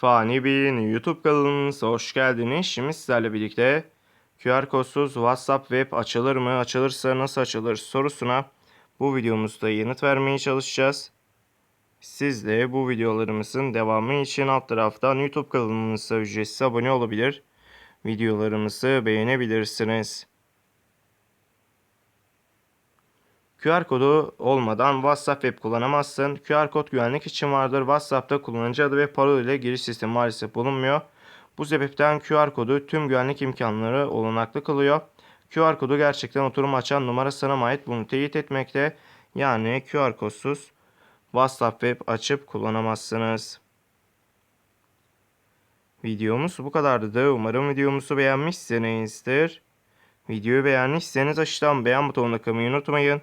Fani Bey'in YouTube kanalımıza hoş geldiniz. Şimdi sizlerle birlikte QR kodsuz WhatsApp web açılır mı? Açılırsa nasıl açılır sorusuna bu videomuzda yanıt vermeye çalışacağız. Siz de bu videolarımızın devamı için alt taraftan YouTube kanalımıza ücretsiz abone olabilir. Videolarımızı beğenebilirsiniz. QR kodu olmadan WhatsApp web kullanamazsın. QR kod güvenlik için vardır. WhatsApp'ta kullanıcı adı ve parola ile giriş sistemi maalesef bulunmuyor. Bu sebepten QR kodu tüm güvenlik imkanları olanaklı kılıyor. QR kodu gerçekten oturum açan numara sana ait bunu teyit etmekte. Yani QR kodsuz WhatsApp web açıp kullanamazsınız. Videomuz bu kadardı da umarım videomuzu beğenmişsinizdir. Videoyu beğendiyseniz aşağıdan beğen butonuna kılmayı unutmayın.